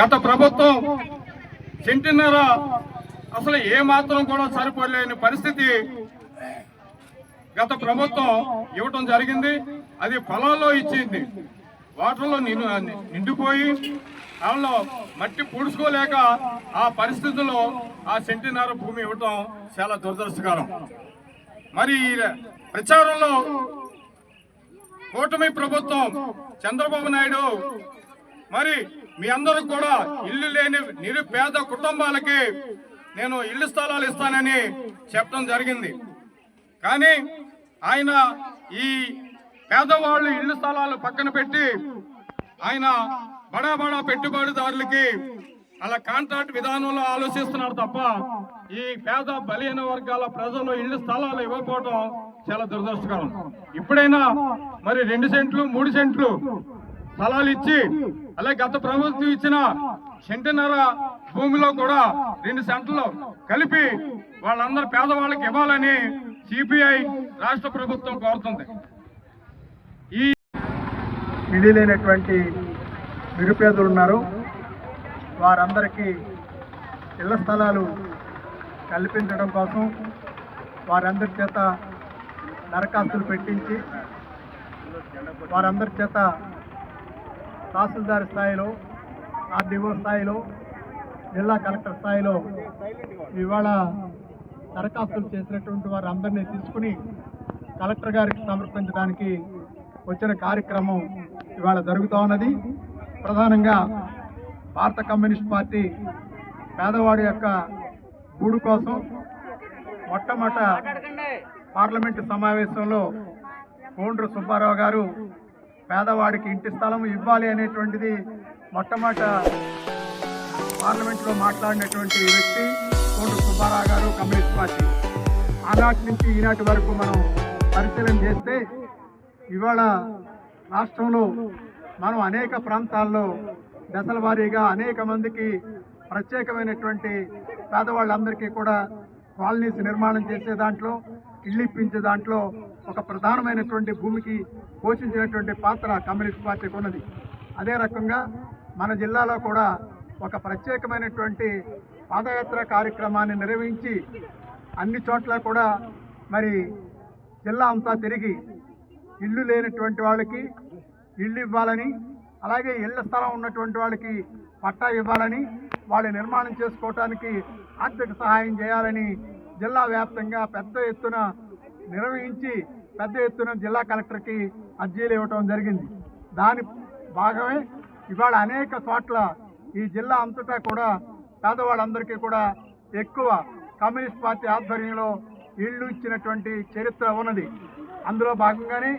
గత ప్రభుత్వం సెంటిన్నర అసలు ఏ మాత్రం కూడా సరిపోలేని పరిస్థితి గత ప్రభుత్వం ఇవ్వటం జరిగింది. అది పొలాల్లో ఇచ్చింది. వాటర్లో నిండు నిండిపోయి దానిలో మట్టి పూడ్చుకోలేక ఆ పరిస్థితుల్లో ఆ సెంటిన్నర భూమి ఇవ్వటం చాలా దురదృష్టకరం. మరి ఈ ప్రచారంలో కూటమి ప్రభుత్వం చంద్రబాబు నాయుడు మరి మీ అందరూ కూడా ఇల్లు లేని నిరుపేద కుటుంబాలకి నేను ఇల్లు స్థలాలు ఇస్తానని చెప్పడం జరిగింది. కానీ ఆయన ఈ పేదవాళ్ళు ఇల్లు స్థలాలు పక్కన పెట్టి ఆయన బడా బడా పెట్టుబడిదారులకి అలా కాంట్రాక్ట్ విధానంలో ఆలోచిస్తున్నారు తప్ప ఈ పేద బలహీన వర్గాల ప్రజలు ఇల్లు స్థలాలు ఇవ్వకపోవడం చాలా దురదృష్టకరం. ఇప్పుడైనా మరి రెండు సెంట్లు మూడు సెంట్లు స్థలాలు ఇచ్చి అలాగే గత ప్రభుత్వం ఇచ్చిన సెంటన్నర భూమిలో కూడా రెండు సెంటర్లు కలిపి వాళ్ళందరూ పేదవాళ్ళకి ఇవ్వాలని సిపిఐ రాష్ట్ర ప్రభుత్వం కోరుతుంది. ఈ ఇల్లు లేనటువంటి నిరుపేదలు ఉన్నారు. వారందరికీ ఇళ్ళ స్థలాలు కల్పించడం కోసం వారందరి చేత దరఖాస్తులు పెట్టించి వారందరి చేత తహసీల్దార్ స్థాయిలో ఆర్డీఓ స్థాయిలో జిల్లా కలెక్టర్ స్థాయిలో ఇవాళ దరఖాస్తులు చేసినటువంటి వారందరినీ తీసుకుని కలెక్టర్ గారికి సమర్పించడానికి వచ్చిన కార్యక్రమం ఇవాళ జరుగుతూ ఉన్నది. ప్రధానంగా భారత కమ్యూనిస్ట్ పార్టీ పేదవాడి యొక్క గూడు కోసం మొట్టమొదట పార్లమెంటు సమావేశంలో కోండ్రు సుబ్బారావు గారు పేదవాడికి ఇంటి స్థలం ఇవ్వాలి అనేటువంటిది మొట్టమొదట పార్లమెంట్లో మాట్లాడినటువంటి వ్యక్తి కోటి సుబ్బారావు గారు కమ్యూనిస్ట్ పార్టీ. ఆనాటి నుంచి ఈనాటి వరకు మనం పరిశీలన చేస్తే ఇవాళ రాష్ట్రంలో మనం అనేక ప్రాంతాల్లో దశల వారీగా అనేక మందికి ప్రత్యేకమైనటువంటి పేదవాళ్ళందరికీ కూడా కాలనీస్ నిర్మాణం చేసే దాంట్లో ఇళ్ళిప్పించే దాంట్లో ఒక ప్రధానమైనటువంటి భూమికి పోషించినటువంటి పాత్ర కమ్యూనిస్ట్ పార్టీకి ఉన్నది. అదే రకంగా మన జిల్లాలో కూడా ఒక ప్రత్యేకమైనటువంటి పాదయాత్ర కార్యక్రమాన్ని నిర్వహించి అన్ని చోట్ల కూడా మరి జిల్లా అంతా తిరిగి ఇల్లు లేనటువంటి వాళ్ళకి ఇల్లు ఇవ్వాలని అలాగే ఇళ్ళ స్థలం ఉన్నటువంటి వాళ్ళకి పట్టా ఇవ్వాలని వాళ్ళు నిర్మాణం చేసుకోవటానికి ఆర్థిక సహాయం చేయాలని జిల్లా వ్యాప్తంగా పెద్ద ఎత్తున నిర్వహించి పెద్ద ఎత్తున జిల్లా కలెక్టర్కి అర్జీలు ఇవ్వటం జరిగింది. దాని భాగమే ఇవాళ అనేక చోట్ల ఈ జిల్లా అంతటా కూడా పేదవాళ్ళందరికీ కూడా ఎక్కువ కమ్యూనిస్ట్ పార్టీ ఆధ్వర్యంలో ఇళ్ళు ఇచ్చినటువంటి చరిత్ర ఉన్నది. అందులో భాగంగానే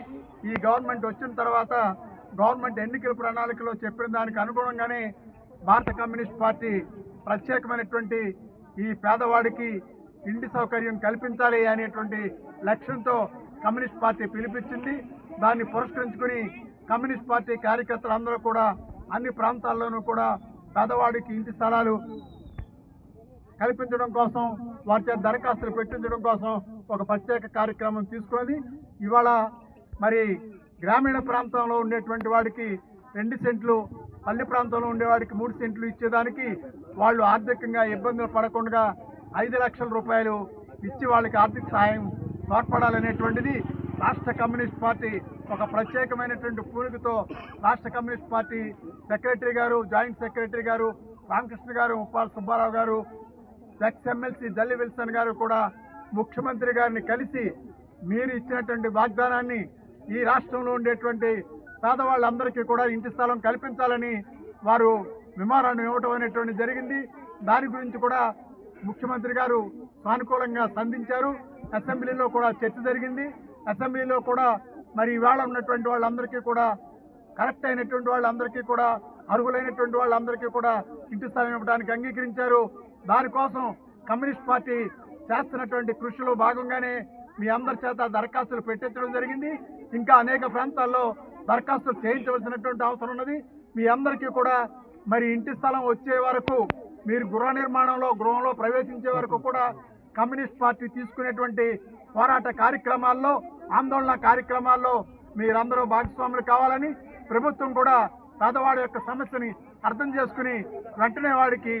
ఈ గవర్నమెంట్ వచ్చిన తర్వాత గవర్నమెంట్ ఎన్నికల ప్రణాళికలో చెప్పిన దానికి అనుగుణంగానే భారత కమ్యూనిస్ట్ పార్టీ ప్రత్యేకమైనటువంటి ఈ పేదవాడికి ఇంటి సౌకర్యం కల్పించాలి అనేటువంటి లక్ష్యంతో కమ్యూనిస్ట్ పార్టీ పిలిపించింది. దాన్ని పురస్కరించుకుని కమ్యూనిస్ట్ పార్టీ కార్యకర్తలు అందరూ కూడా అన్ని ప్రాంతాల్లోనూ కూడా పేదవాడికి ఇంటి స్థలాలు కల్పించడం కోసం వారి చేత దరఖాస్తులు పెట్టించడం కోసం ఒక ప్రత్యేక కార్యక్రమం తీసుకున్నది. ఇవాళ మరి గ్రామీణ ప్రాంతంలో ఉండేటువంటి వాడికి రెండు సెంట్లు పల్లె ప్రాంతంలో ఉండేవాడికి మూడు సెంట్లు ఇచ్చేదానికి వాళ్ళు ఆర్థికంగా ఇబ్బందులు పడకుండా ఐదు లక్షల రూపాయలు ఇచ్చి వాళ్ళకి ఆర్థిక సహాయం తోడ్పడాలనేటువంటిది రాష్ట్ర కమ్యూనిస్ట్ పార్టీ ఒక ప్రత్యేకమైనటువంటి పూనుకతో రాష్ట్ర కమ్యూనిస్ట్ పార్టీ సెక్రటరీ గారు జాయింట్ సెక్రటరీ గారు రామకృష్ణ గారు ఉప్పాల సుబ్బారావు గారు ఎక్స్ ఎమ్మెల్సీ జల్లి విల్సన్ గారు కూడా ముఖ్యమంత్రి గారిని కలిసి మీరు ఇచ్చినటువంటి వాగ్దానాన్ని ఈ రాష్ట్రంలో ఉండేటువంటి పేదవాళ్ళందరికీ కూడా ఇంటి స్థలం కల్పించాలని వారు విమానాన్ని ఇవ్వటం అనేటువంటి జరిగింది. దాని గురించి కూడా ముఖ్యమంత్రి గారు సానుకూలంగా స్పందించారు. అసెంబ్లీలో కూడా చర్చ జరిగింది. అసెంబ్లీలో కూడా మరి ఇవాళ ఉన్నటువంటి వాళ్ళందరికీ కూడా కరెక్ట్ అయినటువంటి వాళ్ళందరికీ కూడా అర్హులైనటువంటి వాళ్ళందరికీ కూడా ఇంటి స్థలం ఇవ్వడానికి అంగీకరించారు. దానికోసం కమ్యూనిస్ట్ పార్టీ చేస్తున్నటువంటి కృషిలో భాగంగానే మీ అందరి చేత దరఖాస్తులు పెట్టించడం జరిగింది. ఇంకా అనేక ప్రాంతాల్లో దరఖాస్తులు చేయించవలసినటువంటి అవసరం ఉన్నది. మీ అందరికీ కూడా మరి ఇంటి స్థలం వచ్చే వరకు మీరు గృహ నిర్మాణంలో గృహంలో ప్రవేశించే వరకు కూడా కమ్యూనిస్ట్ పార్టీ తీసుకునేటువంటి పోరాట కార్యక్రమాల్లో ఆందోళన కార్యక్రమాల్లో మీరందరూ భాగస్వాములు కావాలని ప్రభుత్వం కూడా పేదవాడి యొక్క సమస్యని అర్థం చేసుకుని వెంటనే వాడికి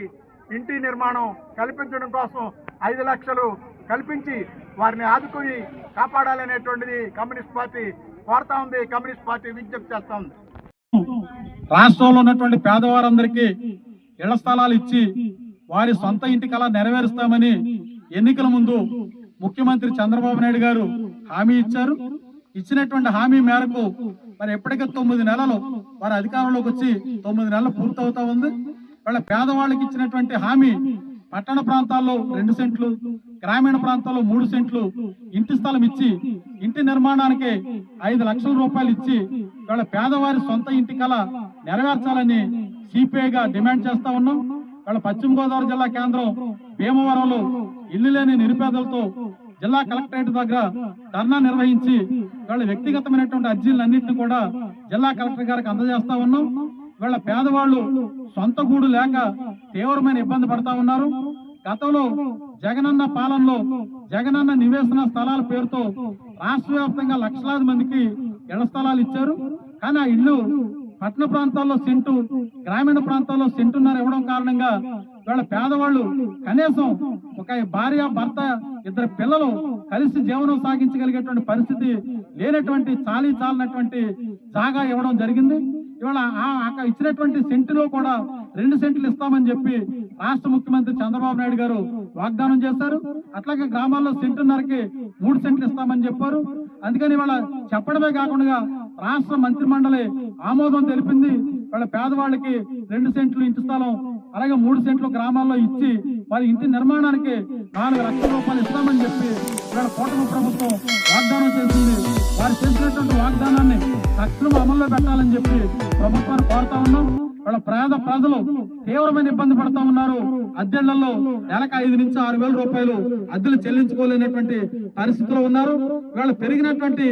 ఇంటి నిర్మాణం కల్పించడం కోసం ఐదు లక్షలు కల్పించి వారిని ఆదుకుని కాపాడాలనేటువంటిది కమ్యూనిస్ట్ పార్టీ కోరుతా ఉంది. కమ్యూనిస్ట్ పార్టీ విజ్ఞప్తి చేస్తా ఉంది. రాష్ట్రంలో ఉన్నటువంటి పేదవారందరికీ ఇళ్ళ స్థలాలు ఇచ్చి వారి సొంత ఇంటి కళ నెరవేరుస్తామని ఎన్నికల ముందు ముఖ్యమంత్రి చంద్రబాబు నాయుడు గారు హామీ ఇచ్చారు. ఇచ్చినటువంటి హామీ మేరకు మరి ఎప్పటికీ తొమ్మిది నెలలు వారి అధికారంలోకి వచ్చి తొమ్మిది నెలలు పూర్తవుతా ఉంది. వాళ్ళ పేదవాళ్ళకి ఇచ్చినటువంటి హామీ పట్టణ ప్రాంతాల్లో రెండు సెంట్లు గ్రామీణ ప్రాంతాల్లో మూడు సెంట్లు ఇంటి స్థలం ఇచ్చి ఇంటి నిర్మాణానికి ఐదు లక్షల రూపాయలు ఇచ్చి వాళ్ళ పేదవారి సొంత ఇంటి కళ నెరవేర్చాలని సిపిఐగా డిమాండ్ చేస్తా ఉన్నాం. వాళ్ళ పశ్చిమ గోదావరి జిల్లా కేంద్రం భీమవరంలో ఇల్లు లేని నిరుపేదలతో జిల్లా కలెక్టరేట్ దగ్గర ధర్నా నిర్వహించి వాళ్ళ వ్యక్తిగతమైనటువంటి అర్జీలన్నింటినీ కూడా జిల్లా కలెక్టర్ గారికి అందజేస్తా ఉన్నాం. వీళ్ళ పేదవాళ్ళు సొంత గూడు లేక తీవ్రమైన ఇబ్బంది పడతా ఉన్నారు. గతంలో జగనన్న పాలనలో జగనన్న నివేశన స్థలాల పేరుతో రాష్ట్ర వ్యాప్తంగా లక్షలాది మందికి ఇళ్ళ స్థలాలు ఇచ్చారు. కానీ ఆ ఇల్లు పట్టణ ప్రాంతాల్లో సెంటు గ్రామీణ ప్రాంతాల్లో సెంటున్నర ఇవ్వడం కారణంగా వీళ్ళ పేదవాళ్ళు కనీసం ఒక భార్య భర్త ఇద్దరు పిల్లలు కలిసి జీవనం సాగించగలిగేటువంటి పరిస్థితి లేనటువంటి చాలీ చాలినటువంటి జాగా ఇవ్వడం జరిగింది. ఇవాళ ఆ అక్కడ ఇచ్చినటువంటి సెంటులో కూడా రెండు సెంట్లు ఇస్తామని చెప్పి రాష్ట్ర ముఖ్యమంత్రి చంద్రబాబు నాయుడు గారు వాగ్దానం చేశారు. అట్లాగే గ్రామాల్లో సెంటున్నరకి మూడు సెంట్లు ఇస్తామని చెప్పారు. అందుకని ఇవాళ చెప్పడమే కాకుండా రాష్ట్ర మంత్రి మండలి ఆమోదం తెలిపింది. వాళ్ళ పేదవాళ్ళకి రెండు సెంట్లు ఇంటి స్థలం అలాగే మూడు సెంట్లు గ్రామాల్లో ఇచ్చి వారి ఇంటి నిర్మాణానికి నాలుగు లక్షల రూపాయలు ఇస్తామని చెప్పి ఇక్కడ కూటమి ప్రభుత్వం వాగ్దానం చేసింది. వారు చేసినటువంటి వాగ్దానాన్ని తక్షణం అమల్లో పెట్టాలని చెప్పి ప్రభుత్వాన్ని కోరుతా ఉన్నాం. వాళ్ళ పేద ప్రజలు తీవ్రమైన ఇబ్బంది పడతా ఉన్నారు. అద్దెళ్ళలో నెలకు ఐదు నుంచి ఆరు వేల రూపాయలు అద్దెలు చెల్లించుకోలేనటువంటి పరిస్థితిలో ఉన్నారు. వీళ్ళ పెరిగినటువంటి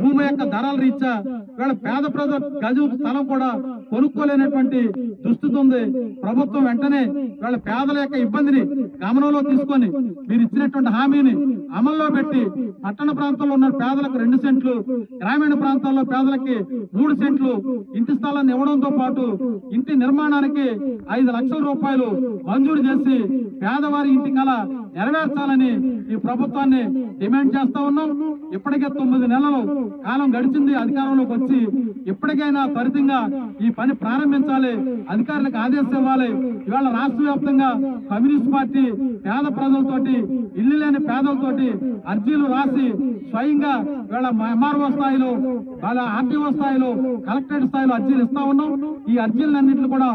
భూమి యొక్క ధరల రీత్యా వీళ్ళ పేద ప్రజల గజం స్థలం కూడా కొనుక్కోలేనటువంటి దుస్థితి ఉంది. ప్రభుత్వం వెంటనే వాళ్ళ పేదల యొక్క ఇబ్బందిని గమనంలో తీసుకొని మీరు ఇచ్చినటువంటి హామీని అమల్లో పెట్టి పట్టణ ప్రాంతంలో ఉన్న పేదలకు రెండు సెంట్లు గ్రామీణ ప్రాంతాల్లో పేదలకి మూడు సెంట్లు ఇంటి స్థలాన్ని ఇవ్వడంతో పాటు ఇంటి నిర్మాణానికి ఐదు లక్షల రూపాయలు మంజూరు చేసి పేదవారి ఇంటి కళ నెరవేర్చాలని ఈ ప్రభుత్వాన్ని డిమాండ్ చేస్తా ఉన్నాం. ఇప్పటికే తొమ్మిది నెలలు కాలం గడిచింది. అధికారంలోకి వచ్చి ఇప్పటికైనా త్వరితంగా ఈ పని ప్రారంభించాలి. అధికారులకు ఆదేశం ఇవ్వాలి. ఇవాళ రాష్ట్ర వ్యాప్తంగా కమ్యూనిస్ట్ పార్టీ పేద ప్రజలతోటి ఇల్లు లేని పేదలతోటి అర్జీలు రాసి స్వయంగా ఇవాళ ఎంఆర్ఓ స్థాయిలో వాళ్ళ ఆర్టీఓ స్థాయిలో కలెక్టరేట్ స్థాయిలో అర్జీలు ఇస్తా ఉన్నాం. ఈ అర్జీలన్నింటిని కూడా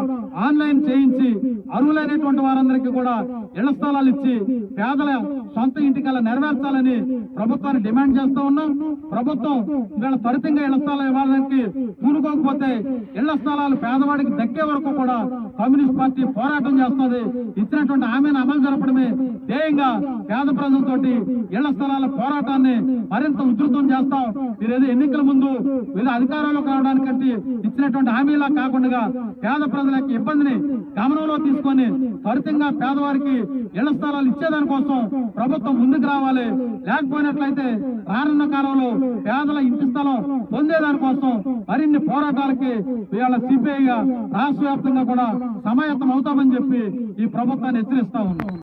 ఆన్లైన్ చేయించి అర్హులైనటువంటి వారందరికీ కూడా ఇళ్ళ స్థలాలు ఇచ్చి పేదల సొంత ఇంటికల్లా నెరవేర్చాలని ప్రభుత్వాన్ని డిమాండ్ చేస్తూ ఉన్నాం. ప్రభుత్వం ఇవాళ త్వరితంగా ఇళ్ళ స్థలాలు ఇవ్వడానికి పూనుకోకపోతే ఇళ్ళ స్థలాలు పేదవాడికి దక్కే వరకు కూడా కమ్యూనిస్ట్ పార్టీ పోరాటం చేస్తుంది. ఇచ్చినటువంటి హామీని అమలు జరపడమే ధ్యేయంగా పేద ప్రజలతోటి ఇళ్ళ స్థలాల పోరాటాన్ని మరింత ఉధృతం చేస్తాం. మీరు ఏదో ఎన్నికల ముందు ఏదో అధికారంలోకి రావడానికంటే ఇచ్చినటువంటి హామీలా కాకుండా పేద ప్రజల ఇబ్బందిని గమనంలో తీసుకొని త్వరితంగా పేదవారికి ఇళ్ళ స్థలాలు ఇచ్చేదానికోసం ప్రభుత్వం ముందుకు రావాలి. లేకపోయినట్లయితే రానున్న కాలంలో పేదల ఇంటి స్థలం పొందేదానికోసం మరిన్ని పోరాటాలకి ఇవాళ సిపిఐగా రాష్ట్ర వ్యాప్తంగా కూడా సమాయత్తం అవుతామని చెప్పి ఈ ప్రభుత్వాన్ని హెచ్చరిస్తా ఉన్నాం.